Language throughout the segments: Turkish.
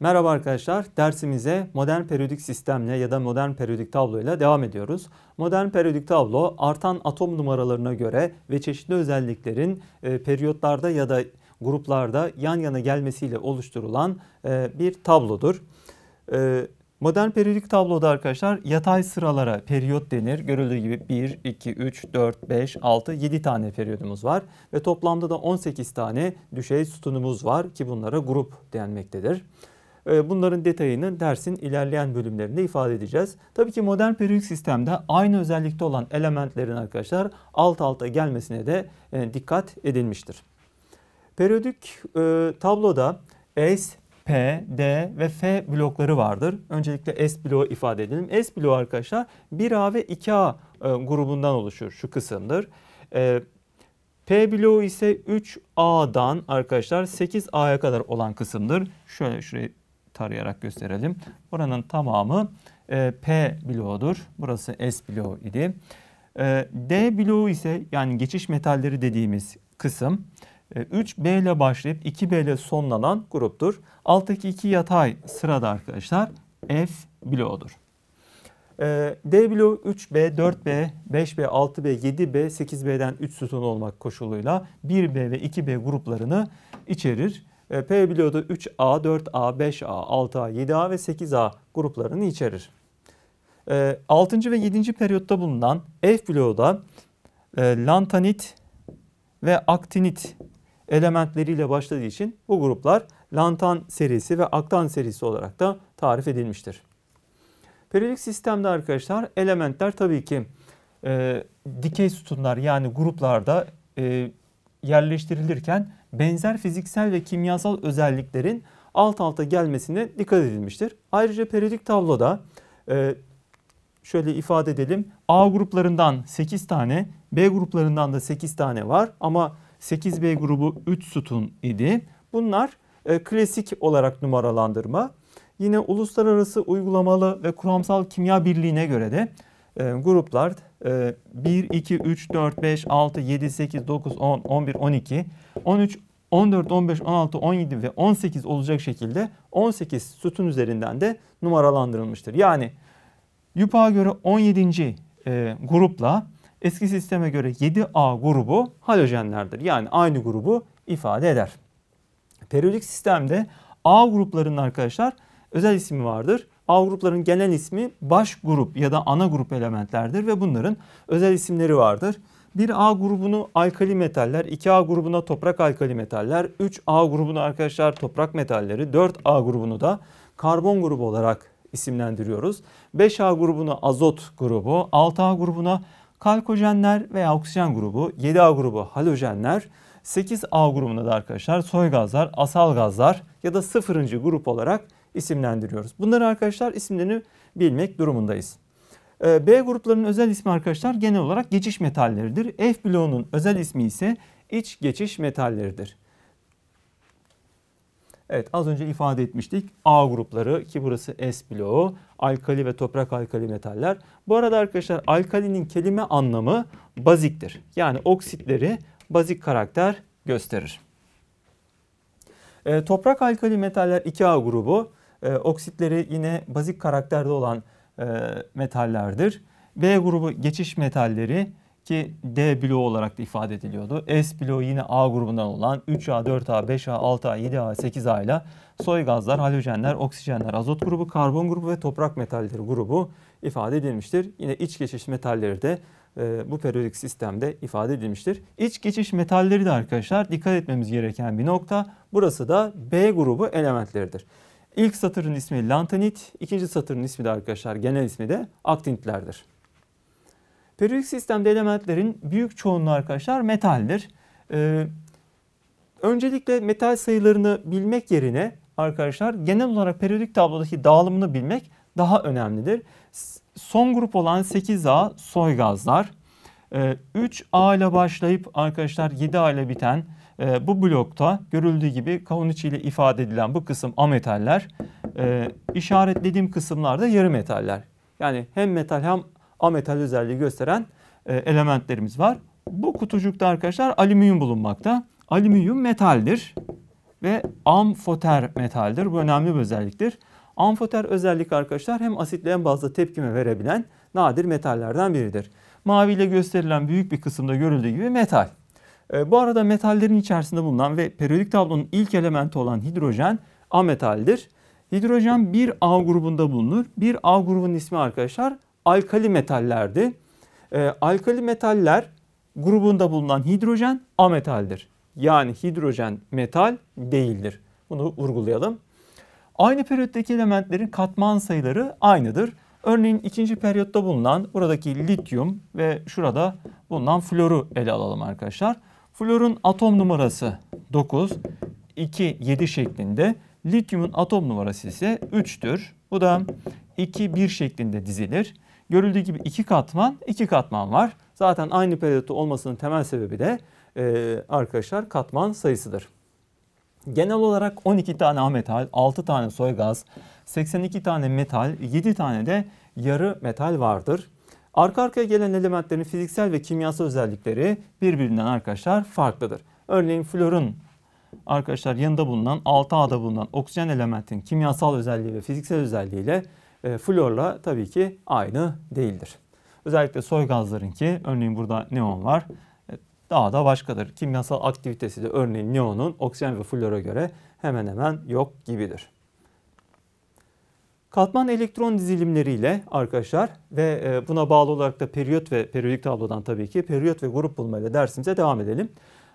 Merhaba arkadaşlar, dersimize modern periyodik sistemle ya da modern periyodik tabloyla devam ediyoruz. Modern periyodik tablo artan atom numaralarına göre ve çeşitli özelliklerin e, periyotlarda ya da gruplarda yan yana gelmesiyle oluşturulan e, bir tablodur. E, modern periyodik tabloda arkadaşlar yatay sıralara periyot denir. Görüldüğü gibi 1, 2, 3, 4, 5, 6, 7 tane periyodumuz var. Ve toplamda da 18 tane düşey sütunumuz var ki bunlara grup denmektedir. Ee, bunların detayını dersin ilerleyen bölümlerinde ifade edeceğiz. Tabii ki modern periyodik sistemde aynı özellikte olan elementlerin arkadaşlar alt alta gelmesine de e, dikkat edilmiştir. Periyodik e, tabloda S, P, D ve F blokları vardır. Öncelikle S bloğu ifade edelim. S bloğu arkadaşlar 1A ve 2A e, grubundan oluşur. Şu kısımdır. P bloğu ise 3A'dan arkadaşlar 8A'ya kadar olan kısımdır. Şöyle şurayı tarayarak gösterelim. Buranın tamamı e, P bloğudur. Burası S bloğu idi. E, D bloğu ise yani geçiş metalleri dediğimiz kısım e, 3B ile başlayıp 2B ile sonlanan gruptur. Alttaki iki yatay sırada arkadaşlar F bloğudur. E, D bloğu 3B, 4B, 5B, 6B, 7B, 8B'den 3 sütun olmak koşuluyla 1B ve 2B gruplarını içerir. E, P da 3A, 4A, 5A, 6A, 7A ve 8A gruplarını içerir. 6. E, ve 7. periyotta bulunan F bloğu da e, lantanit ve aktinit elementleriyle başladığı için bu gruplar lantan serisi ve aktan serisi olarak da tarif edilmiştir. Periyodik sistemde arkadaşlar elementler tabii ki e, dikey sütunlar yani gruplarda e, yerleştirilirken benzer fiziksel ve kimyasal özelliklerin alt alta gelmesine dikkat edilmiştir. Ayrıca periyodik tabloda e, şöyle ifade edelim. A gruplarından 8 tane, B gruplarından da 8 tane var ama 8B grubu 3 sütun idi. Bunlar e, klasik olarak numaralandırma. Yine uluslararası uygulamalı ve kuramsal kimya birliğine göre de e, gruplar 1, 2, 3, 4, 5, 6, 7, 8, 9, 10, 11, 12, 13, 14, 15, 16, 17 ve 18 olacak şekilde 18 sütun üzerinden de numaralandırılmıştır. Yani YUPA'a göre 17. E, grupla eski sisteme göre 7A grubu halojenlerdir. Yani aynı grubu ifade eder. Periyodik sistemde A gruplarının arkadaşlar özel ismi vardır. A grupların genel ismi baş grup ya da ana grup elementlerdir ve bunların özel isimleri vardır. Bir A grubunu alkali metaller, 2A grubuna toprak alkali metaller, 3A grubunu arkadaşlar toprak metalleri, 4A grubunu da karbon grubu olarak isimlendiriyoruz. 5A grubunu azot grubu, 6A grubuna kalkojenler veya oksijen grubu, 7A grubu halojenler, 8A grubuna da arkadaşlar soy gazlar, asal gazlar ya da sıfırıncı grup olarak isimlendiriyoruz. Bunları arkadaşlar isimlerini bilmek durumundayız. Ee, B gruplarının özel ismi arkadaşlar genel olarak geçiş metalleridir. F bloğunun özel ismi ise iç geçiş metalleridir. Evet az önce ifade etmiştik. A grupları ki burası S bloğu, alkali ve toprak alkali metaller. Bu arada arkadaşlar alkalinin kelime anlamı baziktir. Yani oksitleri bazik karakter gösterir. E, toprak alkali metaller 2A grubu. E, oksitleri yine bazik karakterde olan e, metallerdir. B grubu geçiş metalleri ki D bloğu olarak da ifade ediliyordu. S bloğu yine A grubundan olan 3A, 4A, 5A, 6A, 7A, 8A ile soy gazlar, halojenler, oksijenler, azot grubu, karbon grubu ve toprak metalleri grubu ifade edilmiştir. Yine iç geçiş metalleri de e, bu periyodik sistemde ifade edilmiştir. İç geçiş metalleri de arkadaşlar dikkat etmemiz gereken bir nokta. Burası da B grubu elementleridir. İlk satırın ismi lantanit, ikinci satırın ismi de arkadaşlar genel ismi de aktinitlerdir. Periyodik sistemde elementlerin büyük çoğunluğu arkadaşlar metaldir. Ee, öncelikle metal sayılarını bilmek yerine arkadaşlar genel olarak periyodik tablodaki dağılımını bilmek daha önemlidir. Son grup olan 8A soy gazlar, 3A ee, ile başlayıp arkadaşlar 7A ile biten e, bu blokta görüldüğü gibi Kavuniçi ile ifade edilen bu kısım ametaller, e, işaretlediğim kısımlarda yarı metaller. Yani hem metal hem ametal özelliği gösteren e, elementlerimiz var. Bu kutucukta arkadaşlar alüminyum bulunmakta. Alüminyum metaldir. ve amfoter metaldir. Bu önemli bir özelliktir. Amfoter özellik arkadaşlar hem asitle hem bazda tepkime verebilen nadir metallerden biridir. Mavi ile gösterilen büyük bir kısımda görüldüğü gibi metal. E, bu arada metallerin içerisinde bulunan ve periyodik tablonun ilk elementi olan hidrojen ametaldir. Hidrojen bir A grubunda bulunur. Bir A grubunun ismi arkadaşlar alkali metallerdi. E, alkali metaller grubunda bulunan hidrojen ametaldir. Yani hidrojen metal değildir. Bunu vurgulayalım. Aynı periyottaki elementlerin katman sayıları aynıdır. Örneğin ikinci periyotta bulunan buradaki lityum ve şurada bulunan floru ele alalım arkadaşlar. Florun atom numarası 9, 2, 7 şeklinde. Lityumun atom numarası ise 3'tür. Bu da 2, 1 şeklinde dizilir. Görüldüğü gibi iki katman, iki katman var. Zaten aynı periyotta olmasının temel sebebi de e, arkadaşlar katman sayısıdır. Genel olarak 12 tane ametal, 6 tane soy gaz, 82 tane metal, 7 tane de yarı metal vardır. Arka arkaya gelen elementlerin fiziksel ve kimyasal özellikleri birbirinden arkadaşlar farklıdır. Örneğin florun arkadaşlar yanında bulunan 6A'da bulunan oksijen elementin kimyasal özelliği ve fiziksel özelliğiyle e, florla tabii ki aynı değildir. Özellikle soy gazlarınki örneğin burada neon var. E, daha da başkadır. Kimyasal aktivitesi de örneğin neonun oksijen ve flora göre hemen hemen yok gibidir. Katman elektron dizilimleriyle arkadaşlar ve e, buna bağlı olarak da periyot ve periyodik tablodan tabii ki periyot ve grup bulmayla dersimize devam edelim.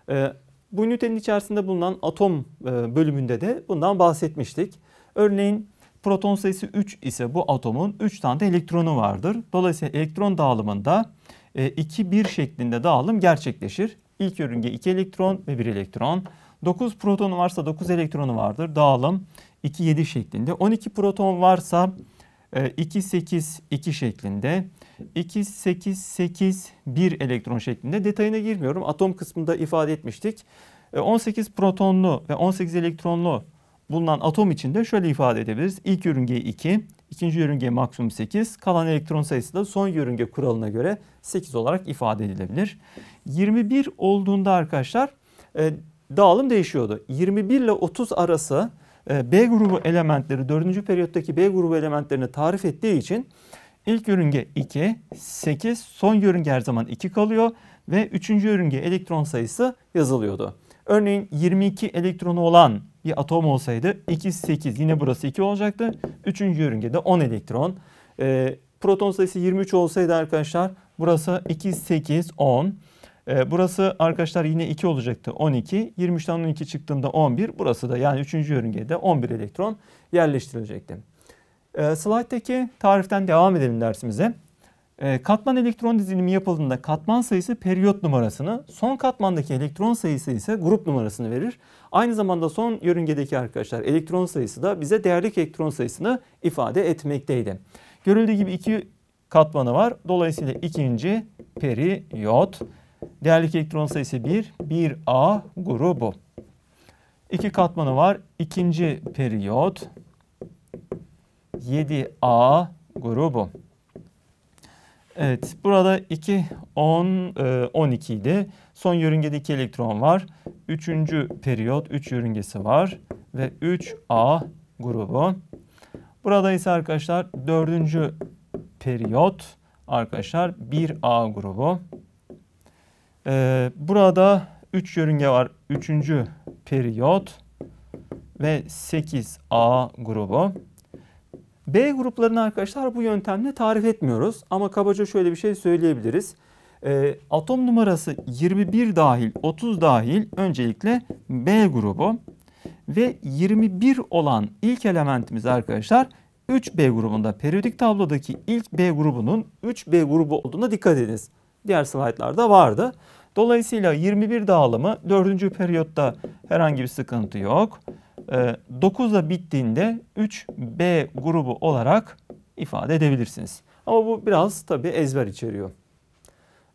E, bu ünitenin içerisinde bulunan atom e, bölümünde de bundan bahsetmiştik. Örneğin proton sayısı 3 ise bu atomun 3 tane de elektronu vardır. Dolayısıyla elektron dağılımında 2-1 şeklinde dağılım gerçekleşir. İlk yörünge 2 elektron ve 1 elektron. 9 protonu varsa 9 elektronu vardır. Dağılım 2-7 şeklinde. 12 proton varsa 2-8-2 e, şeklinde. 2-8-8 1 elektron şeklinde. Detayına girmiyorum. Atom kısmında ifade etmiştik. 18 e, protonlu ve 18 elektronlu bulunan atom içinde şöyle ifade edebiliriz. İlk yörünge 2, ikinci yörünge maksimum 8, kalan elektron sayısı da son yörünge kuralına göre 8 olarak ifade edilebilir. 21 olduğunda arkadaşlar e, dağılım değişiyordu. 21 ile 30 arası e, B grubu elementleri 4. periyottaki B grubu elementlerini tarif ettiği için ilk yörünge 2, 8, son yörünge her zaman 2 kalıyor ve 3. yörünge elektron sayısı yazılıyordu. Örneğin 22 elektronu olan bir atom olsaydı 2, 8 yine burası 2 olacaktı. 3. yörüngede 10 elektron. E, proton sayısı 23 olsaydı arkadaşlar burası 2, 8, 10. E, burası arkadaşlar yine 2 olacaktı 12. 23'ten 12 çıktığında 11. Burası da yani 3. yörüngede 11 elektron yerleştirilecekti. E, slide'deki tariften devam edelim dersimize. E, katman elektron dizilimi yapıldığında katman sayısı periyot numarasını, son katmandaki elektron sayısı ise grup numarasını verir. Aynı zamanda son yörüngedeki arkadaşlar elektron sayısı da bize değerli elektron sayısını ifade etmekteydi. Görüldüğü gibi iki katmanı var. Dolayısıyla ikinci periyot. Değerli elektron sayısı 1, 1A grubu. İki katmanı var. İkinci periyot 7A grubu. Evet burada 2, 10, 12 idi. Son yörüngede 2 elektron var. Üçüncü periyot 3 yörüngesi var. Ve 3A grubu. Burada ise arkadaşlar dördüncü periyot arkadaşlar 1A grubu. Ee, burada 3 yörünge var. Üçüncü periyot ve 8A grubu. B gruplarını arkadaşlar bu yöntemle tarif etmiyoruz. Ama kabaca şöyle bir şey söyleyebiliriz. E, atom numarası 21 dahil 30 dahil öncelikle B grubu. Ve 21 olan ilk elementimiz arkadaşlar 3B grubunda periyodik tablodaki ilk B grubunun 3B grubu olduğuna dikkat ediniz. Diğer slaytlarda vardı. Dolayısıyla 21 dağılımı 4. periyotta herhangi bir sıkıntı yok. 9'a ee, bittiğinde 3B grubu olarak ifade edebilirsiniz. Ama bu biraz tabi ezber içeriyor.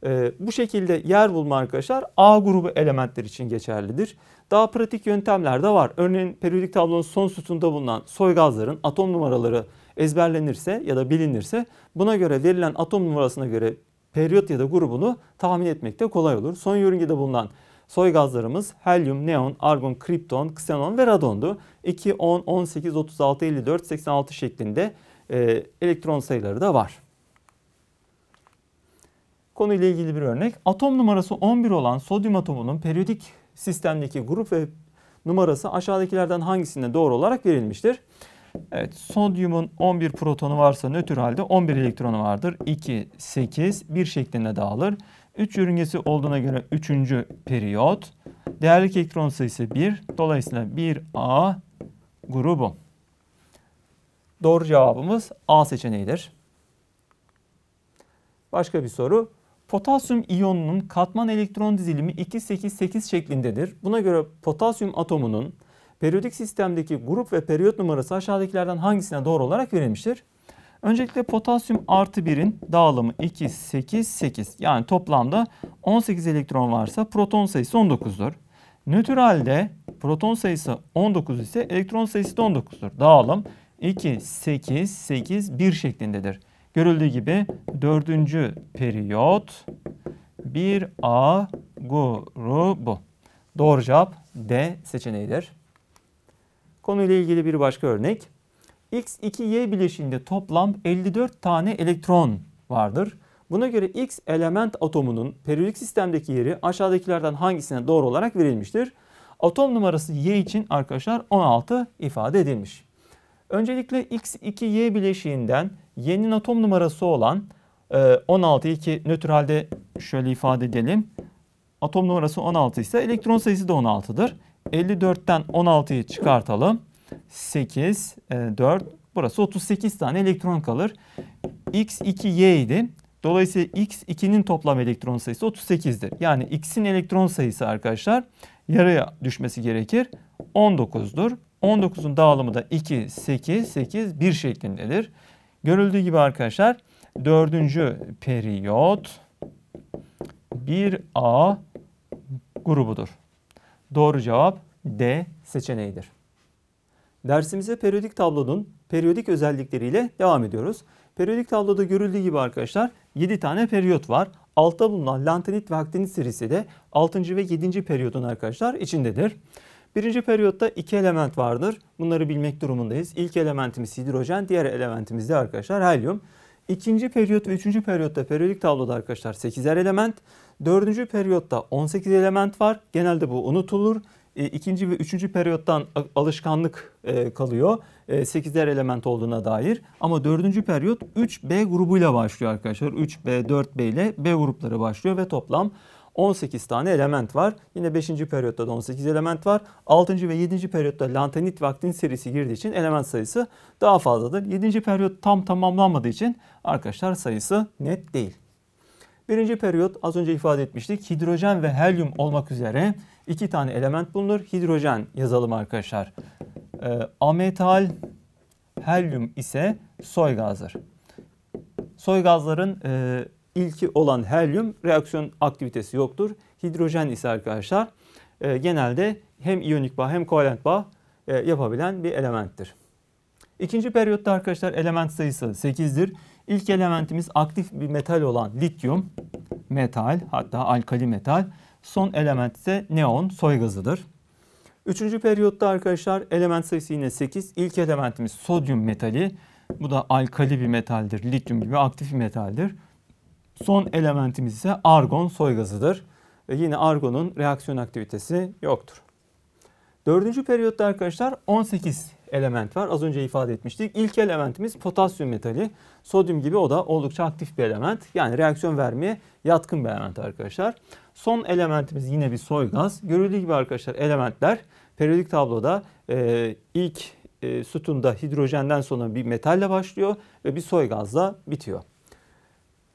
Ee, bu şekilde yer bulma arkadaşlar A grubu elementler için geçerlidir. Daha pratik yöntemler de var. Örneğin periyodik tablonun son sütunda bulunan soy gazların atom numaraları ezberlenirse ya da bilinirse buna göre verilen atom numarasına göre periyot ya da grubunu tahmin etmekte kolay olur. Son yörüngede bulunan Soy gazlarımız helyum, neon, argon, kripton, ksenon ve radondu. 2, 10, 18, 36, 54, 86 şeklinde e, elektron sayıları da var. Konuyla ilgili bir örnek. Atom numarası 11 olan sodyum atomunun periyodik sistemdeki grup ve numarası aşağıdakilerden hangisinde doğru olarak verilmiştir? Evet, sodyumun 11 protonu varsa nötr halde 11 elektronu vardır. 2, 8, 1 şeklinde dağılır. 3 yörüngesi olduğuna göre 3. periyot. Değerli elektron sayısı 1. Dolayısıyla 1A grubu. Doğru cevabımız A seçeneğidir. Başka bir soru. Potasyum iyonunun katman elektron dizilimi 288 şeklindedir. Buna göre potasyum atomunun periyodik sistemdeki grup ve periyot numarası aşağıdakilerden hangisine doğru olarak verilmiştir? Öncelikle potasyum artı 1'in dağılımı 2, 8, 8. Yani toplamda 18 elektron varsa proton sayısı 19'dur. Nötr halde proton sayısı 19 ise elektron sayısı da 19'dur. Dağılım 2, 8, 8, 1 şeklindedir. Görüldüğü gibi dördüncü periyot 1A grubu. Doğru cevap D seçeneğidir. Konuyla ilgili bir başka örnek. X2Y bileşiğinde toplam 54 tane elektron vardır. Buna göre X element atomunun periyodik sistemdeki yeri aşağıdakilerden hangisine doğru olarak verilmiştir? Atom numarası Y için arkadaşlar 16 ifade edilmiş. Öncelikle X2Y bileşiğinden Y'nin atom numarası olan 16'yı e, ki nötr halde şöyle ifade edelim. Atom numarası 16 ise elektron sayısı da 16'dır. 54'ten 16'yı çıkartalım. 8, 4, e, burası 38 tane elektron kalır. X2Y idi. Dolayısıyla X2'nin toplam elektron sayısı 38'dir. Yani X'in elektron sayısı arkadaşlar yarıya düşmesi gerekir. 19'dur. 19'un dağılımı da 2, 8, 8, 1 şeklindedir. Görüldüğü gibi arkadaşlar dördüncü periyot 1A grubudur. Doğru cevap D seçeneğidir. Dersimize periyodik tablonun periyodik özellikleriyle devam ediyoruz. Periyodik tabloda görüldüğü gibi arkadaşlar 7 tane periyot var. Altta bulunan lantanit ve aktinit serisi de 6. ve 7. periyodun arkadaşlar içindedir. Birinci periyotta iki element vardır. Bunları bilmek durumundayız. İlk elementimiz hidrojen, diğer elementimiz de arkadaşlar helyum. İkinci periyot ve üçüncü periyotta periyodik tabloda arkadaşlar 8'er element. Dördüncü periyotta 18 element var. Genelde bu unutulur. E, ikinci ve üçüncü periyottan alışkanlık e, kalıyor. 8'er e, element olduğuna dair. Ama dördüncü periyot 3B grubuyla başlıyor arkadaşlar. 3B, 4B ile B grupları başlıyor ve toplam 18 tane element var. Yine 5. periyotta da 18 element var. 6. ve 7. periyotta lantanit ve aktinit serisi girdiği için element sayısı daha fazladır. 7. periyot tam tamamlanmadığı için arkadaşlar sayısı net değil. Birinci periyot az önce ifade etmiştik. Hidrojen ve helyum olmak üzere iki tane element bulunur. Hidrojen yazalım arkadaşlar. E, ametal helyum ise soy gazdır. Soy gazların e, ilki olan helyum reaksiyon aktivitesi yoktur. Hidrojen ise arkadaşlar e, genelde hem iyonik bağ hem kovalent bağ e, yapabilen bir elementtir. İkinci periyotta arkadaşlar element sayısı 8'dir. İlk elementimiz aktif bir metal olan lityum, metal hatta alkali metal. Son element ise neon, soy gazıdır. Üçüncü periyotta arkadaşlar element sayısı yine 8. İlk elementimiz sodyum metali. Bu da alkali bir metaldir. Lityum gibi aktif bir metaldir. Son elementimiz ise argon soy gazıdır. Ve yine argonun reaksiyon aktivitesi yoktur. Dördüncü periyotta arkadaşlar 18 element var. Az önce ifade etmiştik. İlk elementimiz potasyum metali. Sodyum gibi o da oldukça aktif bir element. Yani reaksiyon vermeye yatkın bir element arkadaşlar. Son elementimiz yine bir soy gaz. Görüldüğü gibi arkadaşlar elementler periyodik tabloda e, ilk e, sütunda hidrojenden sonra bir metalle başlıyor ve bir soy gazla bitiyor.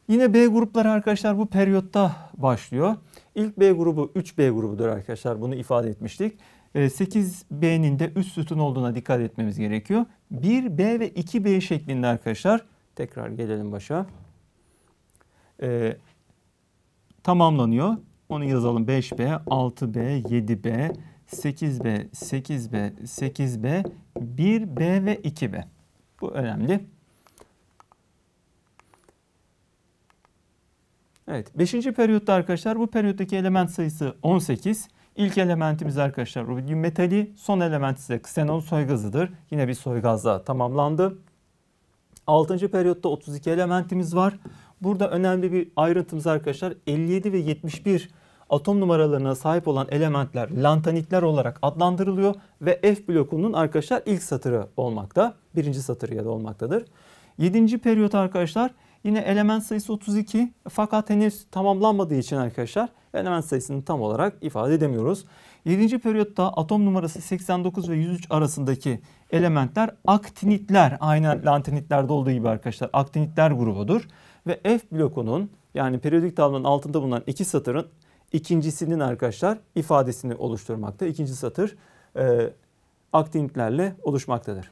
Yine B grupları arkadaşlar bu periyotta başlıyor. İlk B grubu 3B grubudur arkadaşlar. Bunu ifade etmiştik. 8B'nin ee, de üst sütun olduğuna dikkat etmemiz gerekiyor. 1B ve 2B şeklinde arkadaşlar. Tekrar gelelim başa. Ee, tamamlanıyor. Onu yazalım. 5B, 6B, 7B, 8B, 8B, 8B, 1B ve 2B. Bu önemli. Evet 5. periyotta arkadaşlar bu periyottaki element sayısı 18. İlk elementimiz arkadaşlar rubidyum metali. Son element ise ksenon soy gazıdır. Yine bir soy gazla tamamlandı. 6. periyotta 32 elementimiz var. Burada önemli bir ayrıntımız arkadaşlar 57 ve 71 atom numaralarına sahip olan elementler lantanitler olarak adlandırılıyor ve F blokunun arkadaşlar ilk satırı olmakta. Birinci satırı ya da olmaktadır. 7. periyot arkadaşlar yine element sayısı 32 fakat henüz tamamlanmadığı için arkadaşlar element sayısını tam olarak ifade edemiyoruz. 7. periyotta atom numarası 89 ve 103 arasındaki elementler aktinitler. Aynen lantanitlerde olduğu gibi arkadaşlar aktinitler grubudur. Ve F blokunun yani periyodik tablonun altında bulunan iki satırın ikincisinin arkadaşlar ifadesini oluşturmakta. İkinci satır e, aktinitlerle oluşmaktadır.